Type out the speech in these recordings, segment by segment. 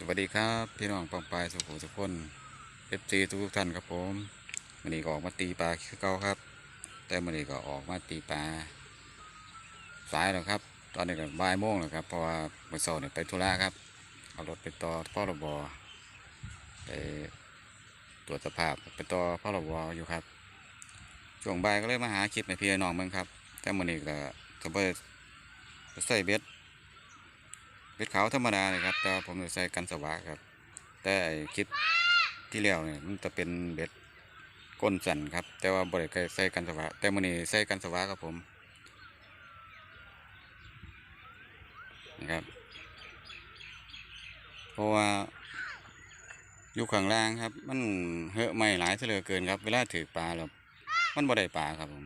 สวัสดีครับพี่น้องปองปายสุขุสุขคนเอฟซีทุกท่านครับผมวันนี้ก็ออกมาตีปลาคือเก่าครับ แต่วันนี้ก็ออกมาตีปลาสายแล้วครับ ตอนนี้ก็บ่ายโมงแล้วครับเพราะว่าเมื่อเช้าเนี่ยไปธุระครับเอารถไปต่อพ่อรบอไปตรวจสภาพไปต่อพ่อรบออยู่ครับช่วงบ่ายก็เลยมาหาคลิปในพี่น้องมืองครับ แต่วันนี้ก็จะไปใส่เบ็ด เป็ดขาวธรรมดาเลยครับ แต่ผมจะใส่กันสวะครับ แต่คลิปที่แล้วเนี่ยมันจะเป็นเบ็ดก้นสั่นครับ แต่ว่าบริการใส่กันสวะ แต่มื่อนี้ใส่กันสวะครับผมนะครับ เพราะว่าอยู่ข้างล่างครับ มันเหอะไม่หลายเสยเลือเกินครับ เวลาถือปลาแล้วมันบ่ได้ปลาครับผม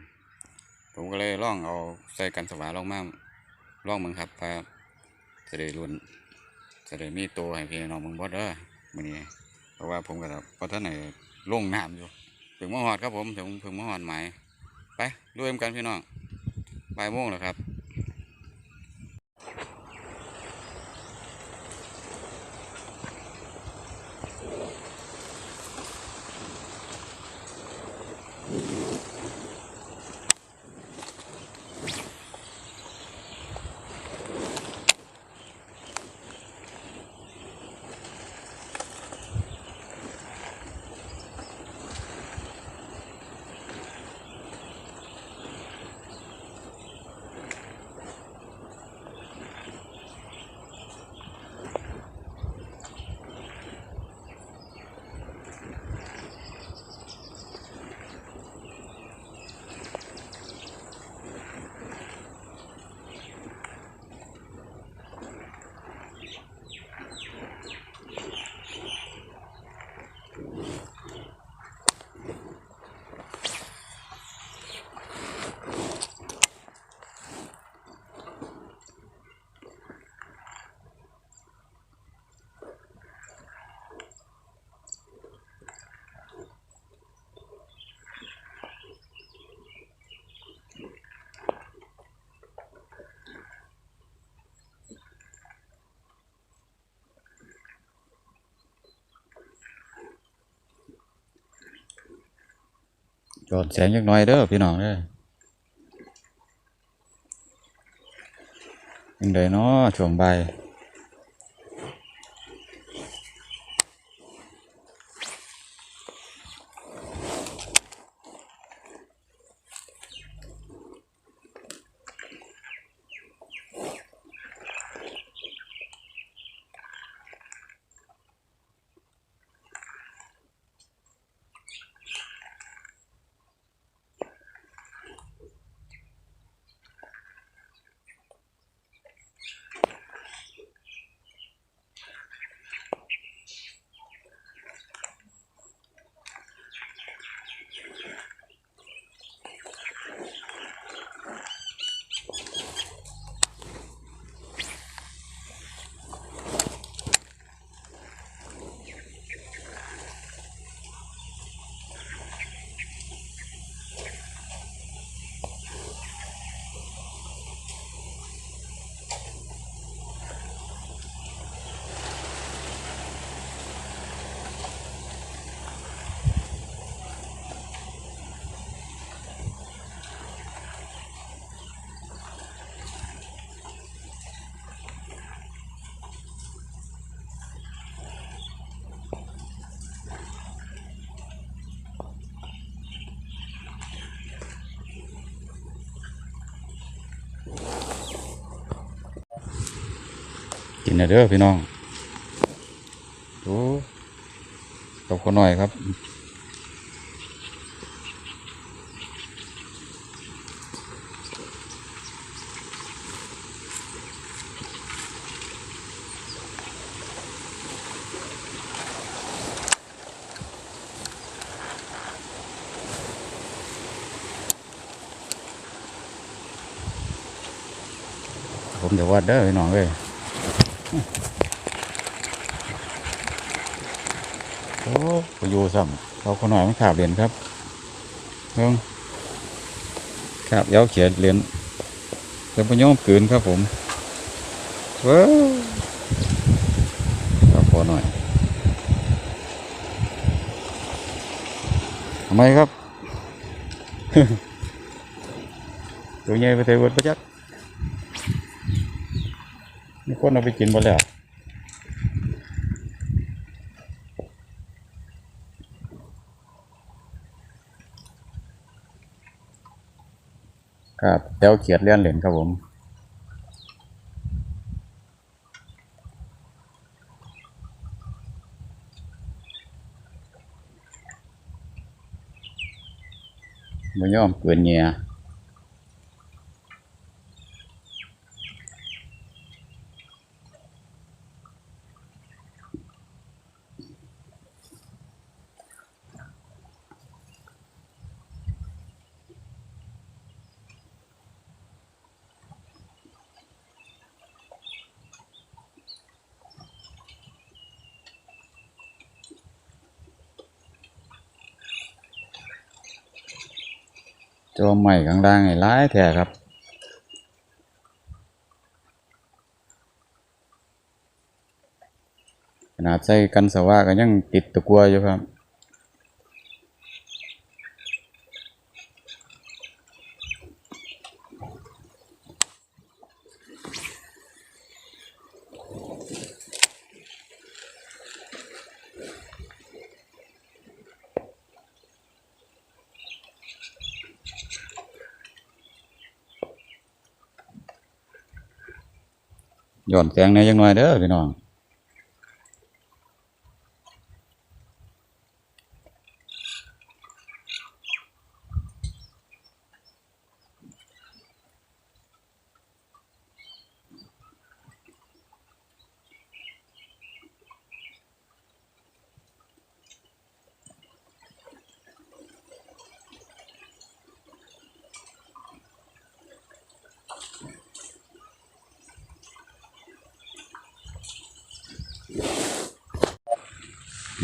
ผมก็เลยล่องเอาใส่กันสวะล่องมากล่องมึงครับว่า จะได้รุ่นจะได้มีตัวให้พี่น้องมึงบดเด้อมื่อนี้เพราะว่าผมก็เพราะท่านไหนลงน้ำอยู่ ถึงมหอดครับผมถึงถึงมหอดหมายไปด้วยกันพี่น้องบ่ายโมงแล้วครับ จอดแสงจักหน่อยเด้อพี่น้องเด้อยังไดเนาะช่วงบ่าย กินนะเด้อพี่น้องโอ้กับคนหน่อยครับผมจะวัดเด้อพี่น้องเอ้ย โอ้ไปอยู่ซ้ำเราคนหน่อยมันขาบเหรียญครับเพิ่งขาบเย้าเขียนเหรียญเริ่มพยอมกืนครับผมเว้าวครับฝนหน่อยทำไมครับ ตัวใหญ่ไปเทวดประจักษมี คนเอาไปกินหมดแล้วครับแต้วเขียดเลี้ยนเหรียญครับผมบ่ยอมเกินเงีย จอมใหม่ข้างล่างไอ้ร้ายแท้ครับ ขนาดใส่กันสว่าก็ยังติดตะกัวอยู่ครับ ย้อนแสงในยังน้อยเด้อพี่น้อง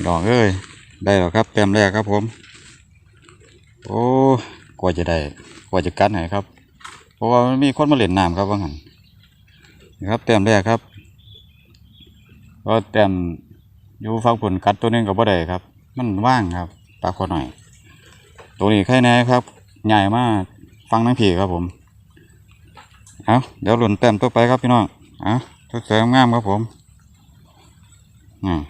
ดอกเอ้ยได้แล้วครับแต้มแรกครับผม โอ้กว่าจะได้กว่าจะกัดไหนครับ เพราะว่ามันมีคนมาเล่นน้ำครับว่างั้นนี่ครับแต้มแรกครับ ก็แต้มอยู่ฟังผลกัดตัวนึงกับบ่ได้ครับ มันว่างครับปลาขอหน่อย ตัวนี้แค่ไหนครับ ใหญ่มากฟังทั้งผีครับผมเอาเดี๋ยวหล่นแต้มตัวไปครับพี่น้องเอาสวยๆงามครับผมอืม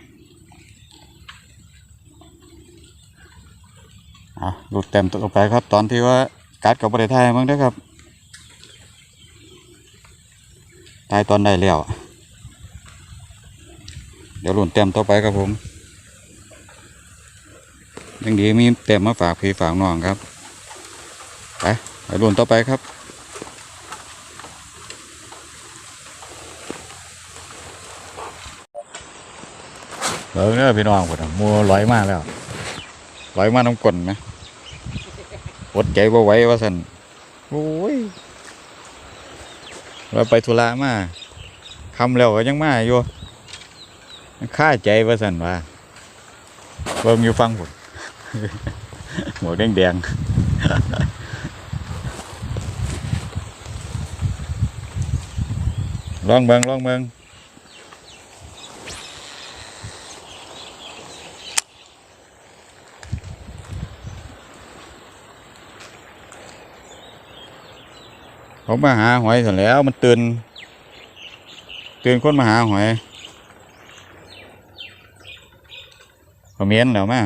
อะหลุดเต็มตัวไปครับ ตอนที่ว่ากัดกับบริไทยมั้งเด้อครับตายตอนได้แล้ว เดี๋ยวหลุนเต็มต่อไปครับผมยังดีมีเต็มมาฝากพี่ฝากน้องครับ ไปไปหลุนต่อไปครับเออเนี่ยพี่น้องผมมัวลอยมากแล้วลอยมากน้ำกลนไหม อดใจบ่ไหว้ว่าสันโอ้ยเราไปธุระมาคำแล้วก็ยังมาอยู่ค่าใจว่าสันว่าเบิ่งอยู่ฟังผมหมวกแดงแดงลองเบิงลองเบิง ผมมาหาหอยเสร็จแล้วมันตื่นตื่นคนมาหาหอยเขาเมียนแล้วมา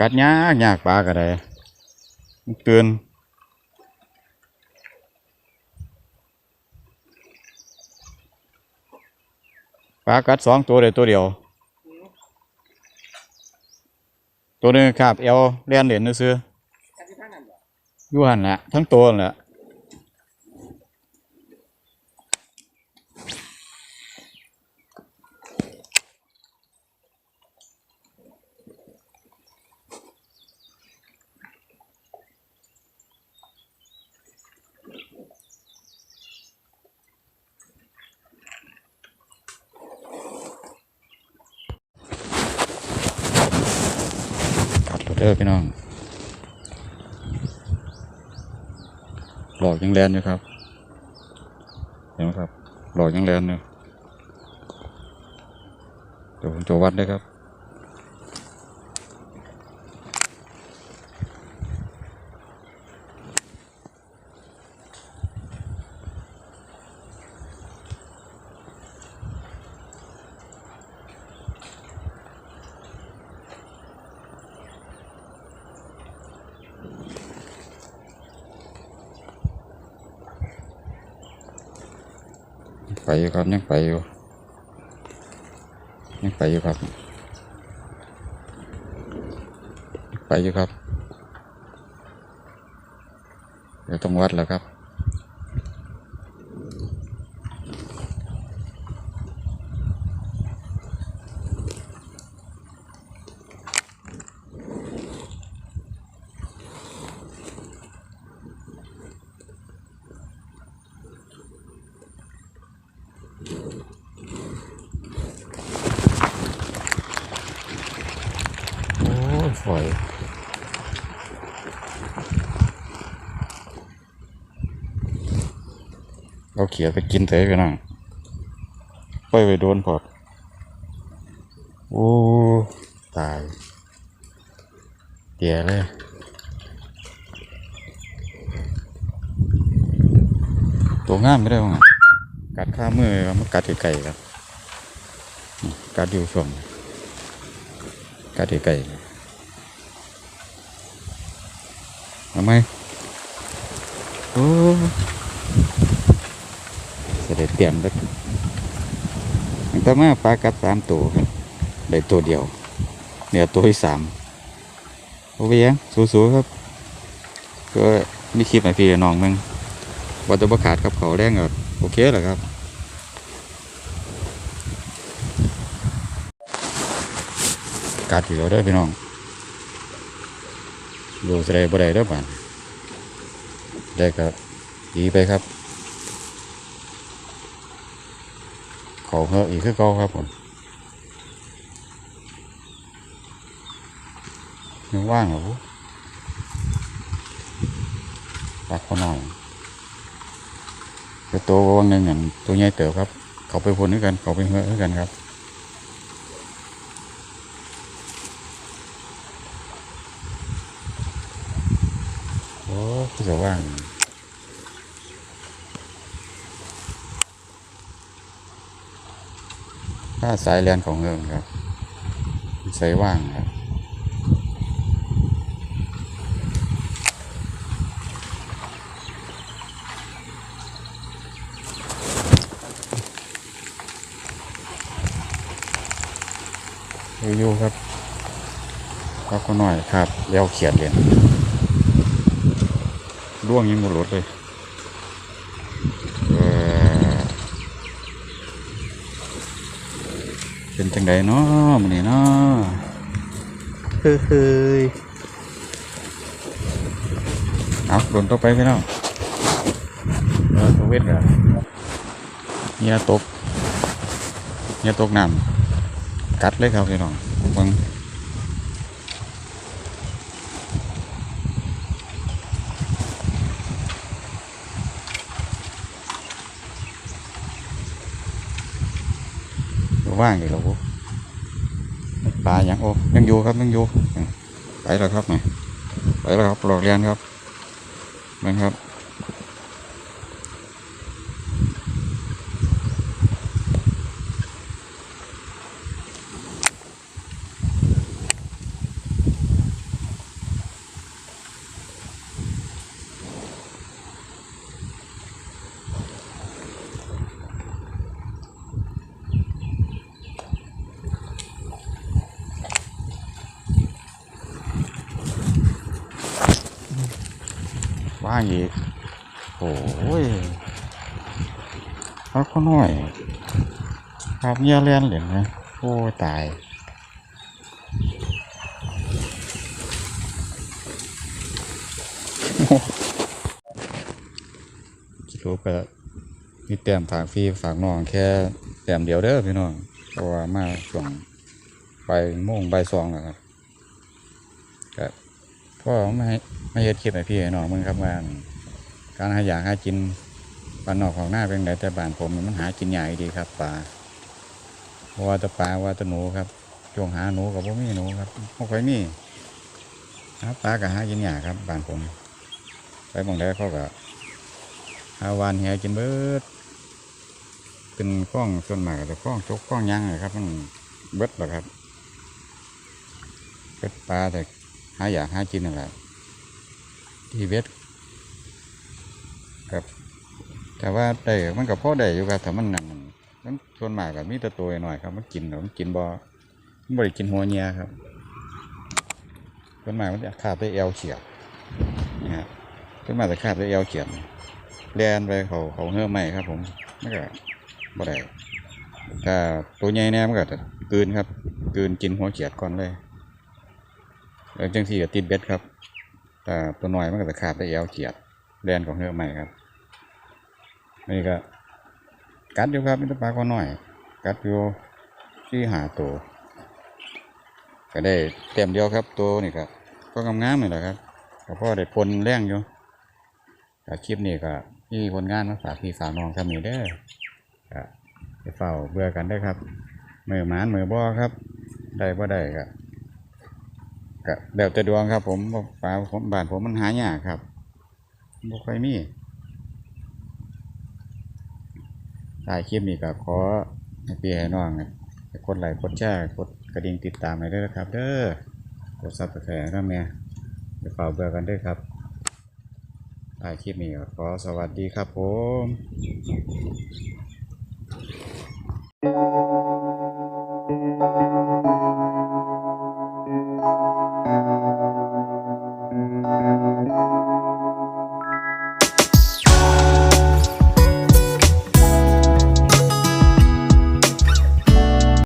กัดยากยากปลาก็ได้มันตื่น ปลากัดสองตัวเลยตัวเดียว ตัวหนึงครับเอวเลียนเหรียญซื้อๆอยู่หันแหละทั้งตัวแหละ เด้อพี่น้องหลอกยังแลนอยู่ครับ เห็นไหมครับ หลอกยังแลนอยู่เดี๋ยวผมจะวัดด้วยครับ อยู่ครับยังไปอยู่ยังไปอยู่ครับไปอยู่ครับเดี๋ยวต้องวัดแล้วครับ โอ้ยฝอย เราเขียไปกินเถอะกันนะไปไปโดนพอดโอ้ตายเดี๋ยวเลยตัวง่ามไม่ได้ว่างกัดข้ามือมันกัดอยู่ไก่ครับกัดอยู่ช่วงกัดอยู่ไก่ทำไมโอ้ เตรียมแล้วตั้งแต่มาปลากัดสามตัวครับได้ตัวเดียว เนี่ยตัวที่สามโอเคยังสู้ๆครับ ก็มีคลิปให้พี่น้องมึงว่าจะประขาดกับเขาแรงก็โอเคแหละครับกัดอยู่แล้วเด้พี่น้องดูสไลบ่ได้ด้อบ้านได้ครับดีไปครับ เขาเหออีกคือเก่าครับผมยังว่างเหรอรักเขาหน่อยตัววังหนึ่งอันตัวใหญ่เติบครับ เขาไปพนด้วยกัน เขาไปเหอด้วยกันครับ โอ้คือจะว่าง ถ้าสายแลนของเอิงครับสายว่างครับอยู่ๆครับเขาก็หน่อยครับแล้วเขียนเรียนร่วงยังหมดรถเลยเอ่อ เป็นจังไดเนาะมันนี่เนาะเฮ้ยเฮ้ยเอาโดนต่อไปพี่น้องเออตัวเวทกันเงียตกเงียตกน้ำกัดเลยครับพี่น้องเบัง ว่างอยู่แล้วปลาอย่างโอ้ยังอยู่ครับยังอยู่ไปแล้วครับนี่ไปแล้วครับหลอกเรียนครับนะครับ ว่างอีกโอ้ยพักเขาหน่อยครับเงียเรียนเหรียญนะโอ้ตายคิดรู้ไปแล้วมีแต้มฝากพี่ฝากน้องแค่แต้มเดียวเด้อพี่น้องเพราะว่ามาช่งใบายโมงใบายสองแล้วครับ ก็ไม่ไม่เฮ็ดคลิปให้พี่ให้น้องมึงครับว่าการหาอยากหากินปลานนอกของหน้าเป็นไงแต่บ้านผมมันหากินยากดีครับปลาว่าตะปลาว่าตะหนูครับช่วงหาหนูกับพวกมีหนูครับพวกใครมีหาปลากับหากินยากครับบ้านผม ไปมองได้เขาก็หาวานแหกินเบิดเป็นคล้องส่วนมากก็จะคล้องจกคล้องยังเลยครับ มันเบิดหรอครับเป็ดปลาแต่ หาอยากหากินนั่นแหละที่เบ็ดครับ แต่ว่าได้มันก็พอได้อยู่ครับแต่มันนั่นมันมันส่วนมากก็มีแต่ตัวหน่อยครับ มันกินหรอมันกินบ่มันบ่ได้กินหัวเนียครับส่วนมากมันจะขาดไปเอวเฉียบนะฮะส่วนมากจะขาดไปเอวเฉียบแลนไปเขาเขาเหื่อใหม่ครับ ผมมันก็บ่ได้ถ้าตัวใหญ่แน่มันก็จะกืนครับกืนกินหัวเฉียดก่อนเลย แล้วจังสี่ก็ติดเบ็ดครับ แต่ตัวหน้อยมันก็จะขาดไปเอวเฉียดแลนของเหื่อใหม่ครับนี่ก็กัดอยู่ครับมีแตปลาก็น้อย กัดอยู่ที่หาตัวก็ได้เต็มเดียวครับตัวนี่ก็ก็งามๆนี่แหละครับก็พอได้พลแรงอยู่คลิปนี้ก็มีผลงานมาฝากพี่ฝากน้องทำนี่เด้อก็ไปเฝ้าเบื่อกันได้ครับมือหมานมือบ่อครับ ได้บ่ได้ก็ ก็เดี๋ยวแต่ดวงครับ ผมปลาผมบ้านผมมันหายากครับบ่ค่อยมีถ่ายคลิปนี้ก็ขอให้พี่ให้น้องนะกดไลค์กดแชร์กดกระดิ่งติดตามให้ด้วยนะครับ เด้อกดซับสไครต์นะแม่เดี๋ยวเป่าเบื่อกันด้วยครับถ่ายคลิปนี้ก็ขอสวัสดีครับผม